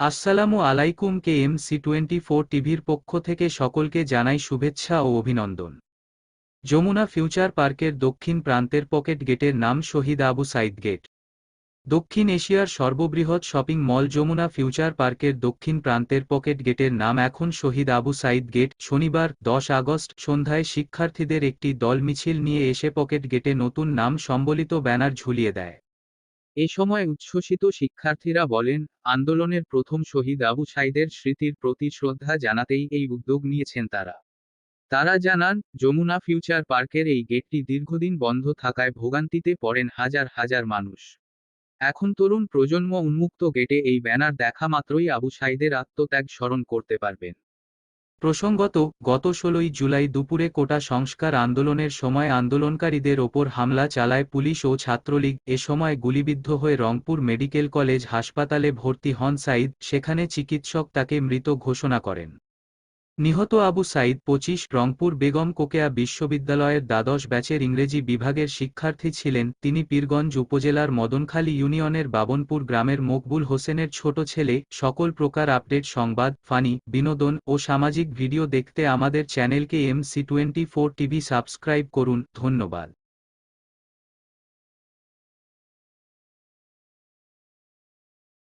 আসসালামু আলাইকুম K M C twenty four টিভির পক্ষ থেকে সকলকে জানাই শুভেচ্ছা ও অভিনন্দন। যমুনা ফিউচার পার্কের দক্ষিণ প্রান্তের পকেট গেটের নাম শহীদ আবু সাইদ গেট। দক্ষিণ এশিয়ার সর্ববৃহৎ শপিং মল যমুনা ফিউচার পার্কের দক্ষিণ প্রান্তের পকেট গেটের নাম এখন শহীদ আবু সাইদ গেট। শনিবার, দশ আগস্ট সন্ধ্যায় শিক্ষার্থীদের একটি দল মিছিল নিয়ে এসে পকেট গেটে নতুন নাম সম্বলিত ব্যানার ঝুলিয়ে দেয়। এ সময় উচ্ছ্বসিত শিক্ষার্থীরা বলেন, আন্দোলনের প্রথম শহীদ আবু সাইদের স্মৃতির প্রতি শ্রদ্ধা জানাতেই এই উদ্যোগ নিয়েছেন তারা। তারা জানান, যমুনা ফিউচার পার্কের এই গেটটি দীর্ঘদিন বন্ধ থাকায় ভোগান্তিতে পড়েন হাজার হাজার মানুষ। এখন তরুণ প্রজন্ম উন্মুক্ত গেটে এই ব্যানার দেখা মাত্রই আবু সাইদের আত্মত্যাগ স্মরণ করতে পারবেন। প্রসঙ্গত, গত ষোলোই জুলাই দুপুরে কোটা সংস্কার আন্দোলনের সময় আন্দোলনকারীদের ওপর হামলা চালায় পুলিশ ও ছাত্রলীগ। এ সময় গুলিবিদ্ধ হয়ে রংপুর মেডিকেল কলেজ হাসপাতালে ভর্তি হন সাইদ সেখানে চিকিৎসক তাকে মৃত ঘোষণা করেন। নিহত আবু সাইদ পঁচিশ, রংপুর বেগম কোকেয়া বিশ্ববিদ্যালয়ের দ্বাদশ ব্যাচের ইংরেজি বিভাগের শিক্ষার্থী ছিলেন তিনি পীরগঞ্জ উপজেলার মদনখালী ইউনিয়নের বাবনপুর গ্রামের মকবুল হোসেনের ছোট ছেলে, সকল প্রকার আপডেট সংবাদ, ফানি, বিনোদন ও সামাজিক ভিডিও দেখতে আমাদের চ্যানেলকে M C twenty four TV subscribe করুন, ধন্যবাদ।